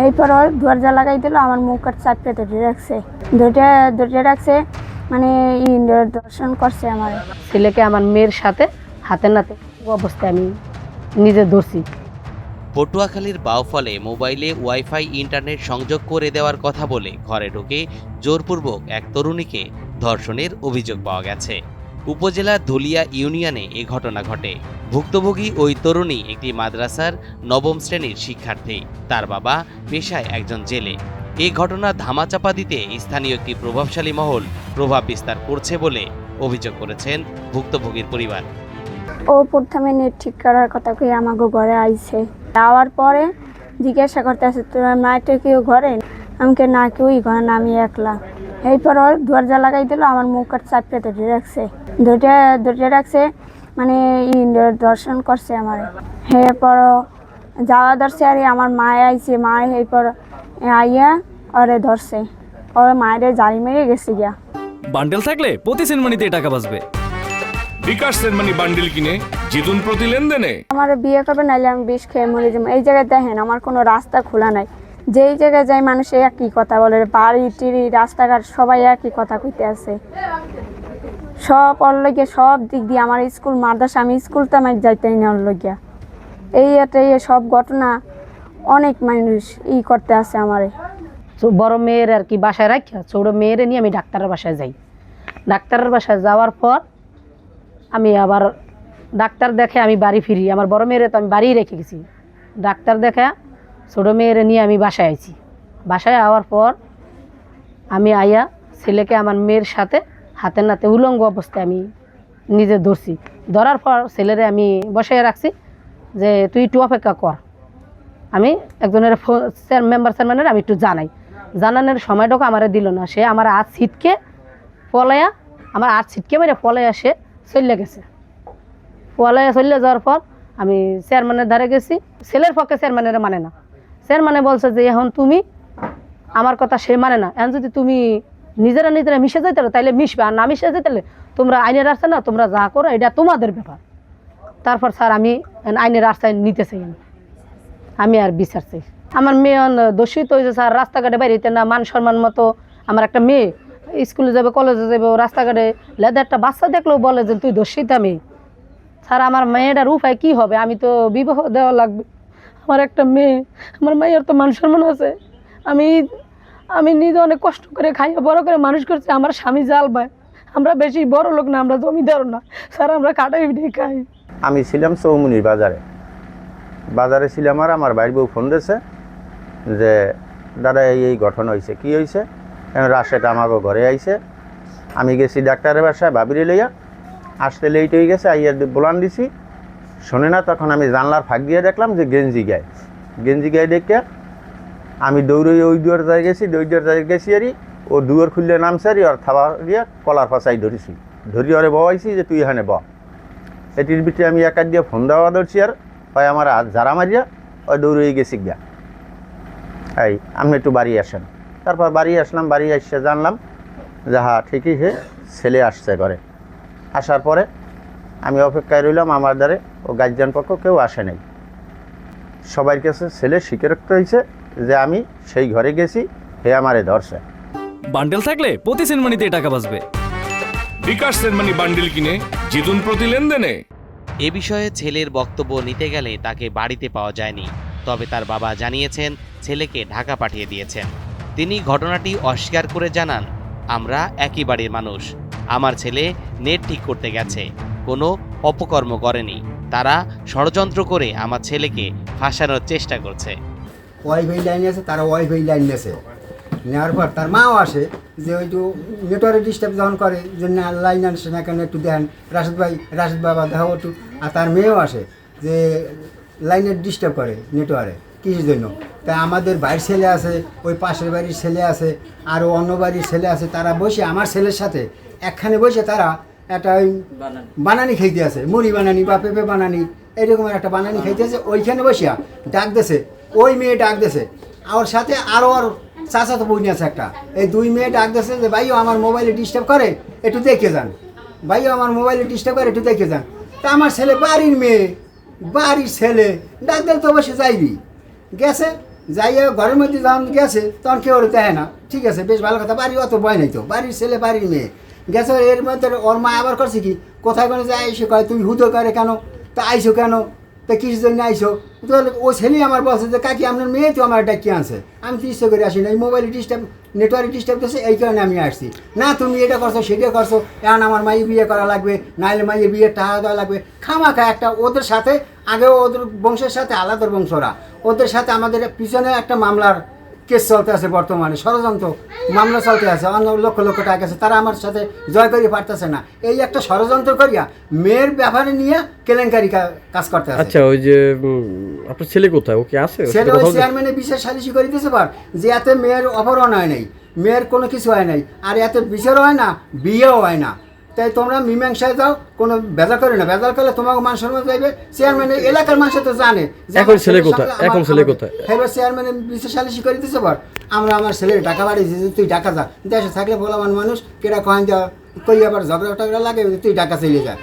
এরপর ওর দরজা লাগাই দিল আমার মুখ আর চাপড়ে ধরে রাখছে। ধরে ধরে রাখছে মানে দর্শন করছে আমার। ছেলেকে আমার মেয়ের সাথে হাতে নাতে অবস্থায় আমি নিজে ধরছি। পটুয়াখালীর বাউফলে মোবাইলে ওয়াইফাই ইন্টারনেট সংযোগ করে দেওয়ার কথা বলে ঘরে ঢুকে জোরপূর্বক এক তরুণীকে ধর্ষণের অভিযোগ পাওয়া গেছে। উপজেলার ধুলিয়া ইউনিয়নে এ ঘটনা ঘটে। ভুক্তভোগী ওই তরুণী একটি মাদ্রাসার নবম শ্রেণির শিক্ষার্থী। তার বাবা পেশায় একজন জেলে। এই ঘটনা ধামাচাপা দিতে স্থানীয় একটি প্রভাবশালী মহল প্রভাব বিস্তার করছে বলে অভিযোগ করেছেন ভুক্তভোগীর পরিবার। ও প্রথমে নেট ঠিক করার কথা কই আমাকে ঘরে আইছে। যাওয়ার পরে জিজ্ঞাসা করতে আছে তোমার মায়ের কেউ ঘরে? আমাকে না কেউই ঘরে আমি একলা। এরপর ওর দরজা লাগাই দিল আমার মুখ আর চাপড়ে ধরে রাখছে। ধরে ধরে রাখছে মানে ই দর্শন করছে আমার। এরপর যাওয়া ধরছে আর আমার মায়ে আইছে মায়ে এরপর আইয়া ওরে ধরছে। ওর মায়ের জারি মেরে গেছে গিয়া। বান্ডেল থাকলে প্রতি সেনমানিতে টাকা বাঁচবে। বিকাশ সেনমানি বান্ডিল কিনে জিতুন প্রতি লেনদেনে? আমার বিয়ে করবে নাহলে আমি বিষ খেয়ে মরে যাব। এই জায়গায় দেখেন আমার কোনো রাস্তা খোলা নাই। যেই জায়গায় যাই মানুষ একই কথা বলে, বাড়ি, টিড়ি, রাস্তাঘাট সবাই একই কথা কইতে আছে সব অল্লগিয়া সব দিক দিয়ে আমার স্কুল, মাদ্রাসা, আমি স্কুল তো আমার যাইতেই না অল্লগিয়া এই একটা এই সব ঘটনা অনেক মানুষ ই করতে আছে আমারে। বড় মেয়ের আর কি বাসায় রাখা ছোট মেয়ের নিয়ে আমি ডাক্তারের বাসায় যাই। ডাক্তারের বাসায় যাওয়ার পর আমি আবার ডাক্তার দেখে আমি বাড়ি ফিরি। আমার বড় মেয়েরে তো আমি বাড়িই রেখে গেছি। ডাক্তার দেখে ছোট মেয়ের নিয়ে আমি বাসায় আইছি। বাসায় আওয়ার পর আমি আইয়া ছেলেকে আমার মেয়ের সাথে হাতে নাতে উলঙ্গ অবস্থায় আমি নিজে ধরছি। ধরার পর ছেলেরে আমি বসায় রাখছি যে, তুই একটু অপেক্ষা কর। আমি একজনের স্যার মেম্বার চেয়ারম্যানের আমি একটু জানাই। জানানোর সময়টাকে আমারে দিল না। সে আমার হাত ছিটকে পলায়া আমার হাত ছিটকে মেরে পলায়া সে চলে গেছে। পলায়া চলে যাওয়ার পর আমি চেয়ারম্যানের ধারে গেছি। ছেলের পক্ষে চেয়ারম্যানের মানে না। চেয়ারম্যানে বলছে যে, এখন তুমি আমার কথা সে মানে না। এখন যদি তুমি নিজেরা নিজেরা মিশে যাইতে তাহলে মিশবে। আর না মিশে যেতে তোমরা আইনের রাস্তা না, তোমরা যা করো, এটা তোমাদের ব্যাপার। তারপর স্যার, আমি আইনের রাস্তায় নিতে চাই আমি। আর বিচার চাই। আমার মেয়ে দোষিত হয়েছে স্যার, রাস্তাঘাটে বাইরেতে না, মান সম্মান মতো। আমার একটা মেয়ে, স্কুলে যাবে, কলেজে যাবে রাস্তাঘাটে লেদা একটা বাচ্চা দেখলেও বলে যে, তুই দোষিতা মেয়ে স্যার, আমার মেয়েটার উপায় কি হবে? আমি তো বিবাহ দেওয়া লাগবে। আমার একটা মেয়ে, আমার মেয়ের তো মান সম্মান আছে। আমি আমি নিজে অনেক কষ্ট করে খাইয়ে বড় করে মানুষ করছি, আমার স্বামী জাল পায়। আমরা বেশি বড় লোক না, আমরা জমিদার না। স্যার, আমরা কাটাই পিটাই খাই। আমি ছিলাম চৌমুনির বাজারে। বাজারে ছিলাম আর আমার বাড়ির বউ ফোন দিয়েছে যে, দাদা, এই এই গঠন হয়েছে কি হয়েছে রাশেটা আমাকে ঘরে আইছে। আমি গেছি ডাক্তারের বাসায় বাবিরে লইয়া। আসতে লেট হয়ে গেছে, আইয়া বলান দিছি। শোনে না, তখন আমি জানলার ফাঁক দিয়ে দেখলাম যে গেঞ্জি গায়ে। গেঞ্জি গায়ে দেখে আমি দৌড়ে ওই দুয়ার জায়গায় গেছি, ওই দুয়ার জায়গায় গেছি আরই ও দুয়ার খুললে নামছে আরই আর থাবা দিয়ে কলার পাশাই ধরেছি। ধরি ওরে বয়াইছি যে তুই এখানে ব। এটির ভিতরে আমি একার দিয়ে ফোন দেওয়া ধরছি আর হয় আমার ঝাড়া মারিয়া ওই দৌড়ে গেছি গিয়া। এই, আপনি একটু বাড়ি আসেন। তারপর বাড়ি আসলাম, বাড়ি এসে জানলাম যে হ্যাঁ ঠিকই হে, ছেলে আসছে ঘরে। আসার পরে আমি অপেক্ষায় রইলাম আমার দ্বারে। ও গার্জিয়ান পক্ষ কেউ আসে নাই। সবার কাছে ছেলে স্বীকারোক্ত হয়েছে যে আমি সেই ঘরে গেছি হে আমারে ধরছে। বান্ডেল থাকলে প্রতি সেনমানিতে টাকা বাঁচবে। বিকাশ সেনমানি বান্ডিল কিনে জিতুন প্রতি লেনদেনে। এ বিষয়ে ছেলের বক্তব্য নিতে গেলে তাকে বাড়িতে পাওয়া যায়নি তবে তার বাবা জানিয়েছেন ছেলেকে ঢাকা পাঠিয়ে দিয়েছেন। তিনি ঘটনাটি অস্বীকার করে জানান আমরা একই বাড়ির মানুষ আমার ছেলে নেট ঠিক করতে গেছে কোনো অপকর্ম করেনি। তারা ষড়যন্ত্র করে আমার ছেলেকে ফাঁসানোর চেষ্টা করছে। ওয়াইফাই লাইন আছে, তারা ওয়াইফাই লাইন নেছে। নেওয়ার পর তার মাও আসে যে ওই নেটওয়ার্ক ডিস্টার্ব যখন করে, যে না, লাইন আনছে না কেন একটু দেন রাশেদ ভাই, রাশেদ বাবা, দেখাও একটু। আর তার মেয়েও আসে যে লাইনের ডিস্টার্ব করে নেটওয়ার্কে, কিসের জন্য? তা আমাদের বাড়ির ছেলে আছে, ওই পাশের বাড়ির ছেলে আছে, আরও অন্য বাড়ির ছেলে আছে, তারা বসে আমার ছেলের সাথে, একখানে বসে তারা একটা ওই বানানি খাইতে আছে মুড়ি বানানি বা পেঁপে বানানি এরকম একটা বানানি খাইতে আছে ওইখানে বসিয়া ডাক দেছে ওই মেয়ে ডাক দেছে। ওর সাথে আরও আর চাচা তো বইনি আছে একটা এই দুই মেয়ে ডাক দেছে যে ভাইও আমার মোবাইলে ডিস্টার্ব করে একটু দেখে যান। ভাইও আমার মোবাইলে ডিস্টার্ব করে একটু দেখে যান। তা আমার ছেলে বাড়ির মেয়ে বাড়ির ছেলে ডাক দিলে তো অবশ্যই যাইবি। গেছে যাইয়া ঘরের মধ্যে যখন গেছে তখন কেউ দেখে না। ঠিক আছে বেশ ভালো কথা বাড়ি অত ভয় নাই তো। বাড়ির ছেলে বাড়ির মেয়ে। গেছে, এর মধ্যে ওর মা আবার করছে কি? কোথায় কোনো যায় এসে কয় তুমি হুদো করে কেন? তা আইসো কেন? তা কিসের জন্য আইসো তো ও ছেলে আমার বলছে যে, কাকি, আপনার মেয়ে তো আমার ডাকি আনছে। আমি তো ইচ্ছে করে আসি না এই মোবাইল ডিস্টার্ব নেটওয়ার্ক ডিস্টার্ব করছে, এই কারণে আমি আসছি। না, তুমি এটা করছ, সেটা করছ। এখন আমার মাইয়ে বিয়ে করা লাগবে, নাইলে মাইয়ে বিয়ে টাকা দেওয়া লাগবে। খামাখা একটা, ওদের সাথে, আগেও ওদের বংশের সাথে আলাদা বংশরা। ওদের সাথে আমাদের পিছনে একটা মামলার কেস চলতে আছে বর্তমানে ষড়যন্ত্র মামলা চলতে আছে অন্য লক্ষ লক্ষ টাকা আছে তারা আমার সাথে জয় করিয়ে পারতেছে না। এই একটা ষড়যন্ত্র করিয়া মেয়ের ব্যাপারে নিয়ে কেলেঙ্কারি কাজ করতে আছে। আচ্ছা ওই যে আপনার ছেলে কোথায়? ওকে আছে? সেটা ওই চেয়ারম্যানের বিশেষ সালিশি করে দিতে পার যে এতে মেয়ের অপহরণ হয় নাই মেয়ের কোনো কিছু হয় নাই আর এতে বিচারও হয় না বিয়েও হয় না। তাই তোমরা মীমাংসায় যাও কোনো ভেজাল করে না। ভেজাল করলে তোমাকে মান সম্মান যাইবে চেয়ারম্যানের এলাকার মানুষ তো জানে এখন ছেলে কোথায়? এখন ছেলে কোথায়? এবার চেয়ারম্যানের বিশেষ সালিশি করে দিতে পার আমরা আমার ছেলের টাকা বাড়িয়েছি যে তুই টাকা যা। দেশে থাকলে বলা মানুষ কেরা কয়েন দেওয়া কই আবার ঝগড়া টগড়া লাগে তুই টাকা চলে যা।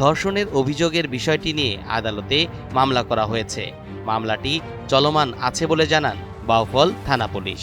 ধর্ষণের অভিযোগের বিষয়টি নিয়ে আদালতে মামলা করা হয়েছে। মামলাটি চলমান আছে বলে জানান বাউফল থানা পুলিশ।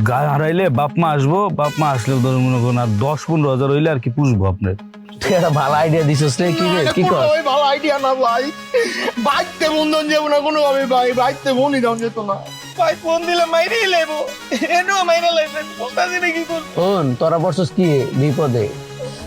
গা হারাইলে বাপ মা আসব বাপ মা আসলে ধরে মনে করুন আর দশ পনেরো হাজার হইলে আর কি পুষবো আপনার তুই একটা ভালো আইডিয়া দিছিস রে কি রে কি কর? ভাই ভালো আইডিয়া না ভাই। বাইকতে বন্ধন যাব না কোনো ভাবে ভাই বাইকতে মনই দাম যেত না। ভাই ফোন দিলে মাইরে লেবো। এনো মাইরে না কি করব শোন তোরা বর্ষস কি বিপদে?